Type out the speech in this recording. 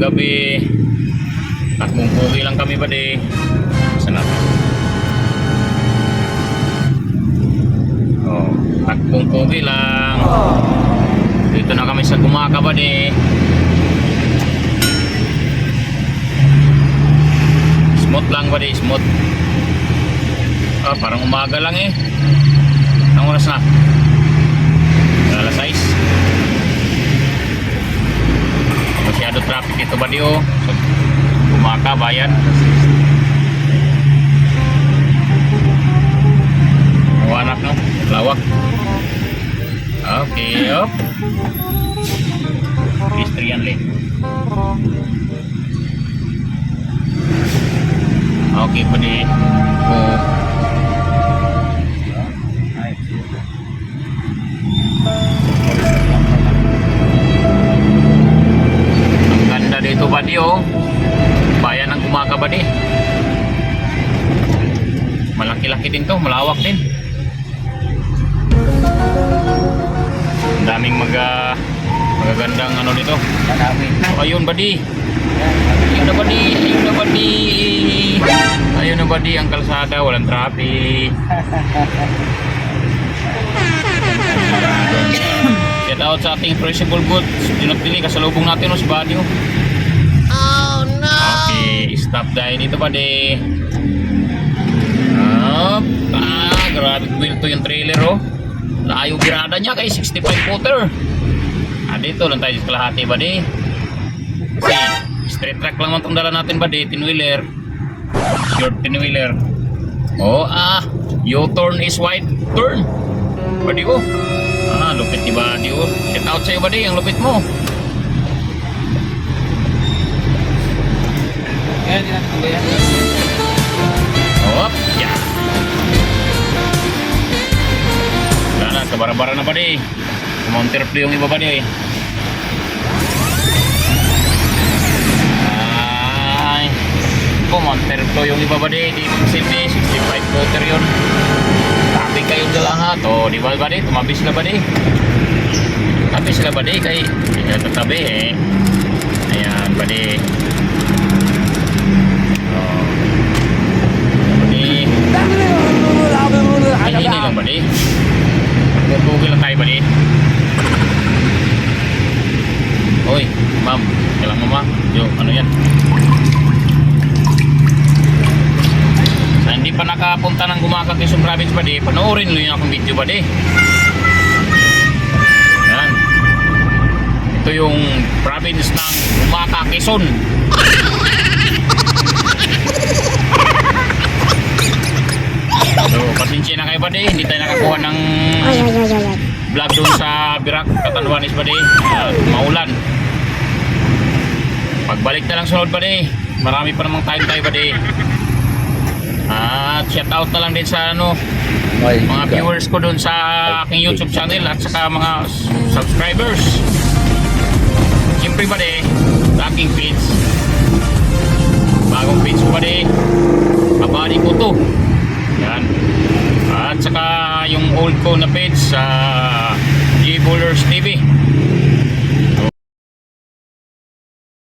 gabi. Takbong pugi lang kami ba di. Sana. Oh, takbong pugi lang. Dito na kami sa gumaka ba di. Smooth lang ba di, smooth. Ah, parang umaga lang eh. Anong oras na? Masyado traffic dito ba di oh. So, Gumaka, bayan. Wanak no? Lawak. Okay, op. Istriyan le. Okay pa di. Oh. Di oh. Bayan ng Gumaka ba di? Malaki-laki din to, malawak din. Ang daming mga magagandang ano nito. Oh, ayun badi. Ayun na badi, ayun na badi. Ayun na badi ang kalsada, walang traffic. Shout out sa ating perishable goods. Dinagdili kasalubong natin no, si Buddy. Dahil dito ba de? Up. Ah, grabe build to yung trailer oh. Layo girada niya kay 65 footer. Ah, dito lang tayo sa kalahati ba de? Kasi straight track lang itong dala natin ba de? Tinwheeler. Short tinwheeler. Oh, ah. U-turn is wide turn. Badi oh. Ah, lupit ni Badi oh. Shout out sa'yo Badi, ang lupit mo. Yan, yan. Ano yan? Hop, ya. Wala na, kabara-bara na ba di? Counterplay yung iba ba di? Ay, counterplay yung iba ba di? Di simple, 65 footer yun. Tabi kayong lahat. O, di ba ba di? Tumabi sila ba di? Tabi sila ba di? Kay, eh, tatabi eh. Ayan, ba di? Oh. Di, ay, hindi lang ba di? Google lang tayo ba di? Hoy, ma'am. Kailang mo ma. Yo, ano yan? Hindi pa nakapunta ng gumakag Quezon Province ba di? Panoorin nyo yung akong video ba? Yan. Ito yung province ng Gumaka, Quezon. Pasensya na kayo ba di? Hindi tayo nakakuha ng Ay, ay, ay, ay, ay. vlog doon sa Birak, Katanwanis ba di? Uh, maulan. Pagbalik na lang sunod ba di? Marami pa namang time tayo ba di? At shout out na lang din sa ano, mga viewers ko doon sa aking YouTube channel at saka mga subscribers. Siyempre ba di, sa aking yung old ko na page sa G Bowlers TV.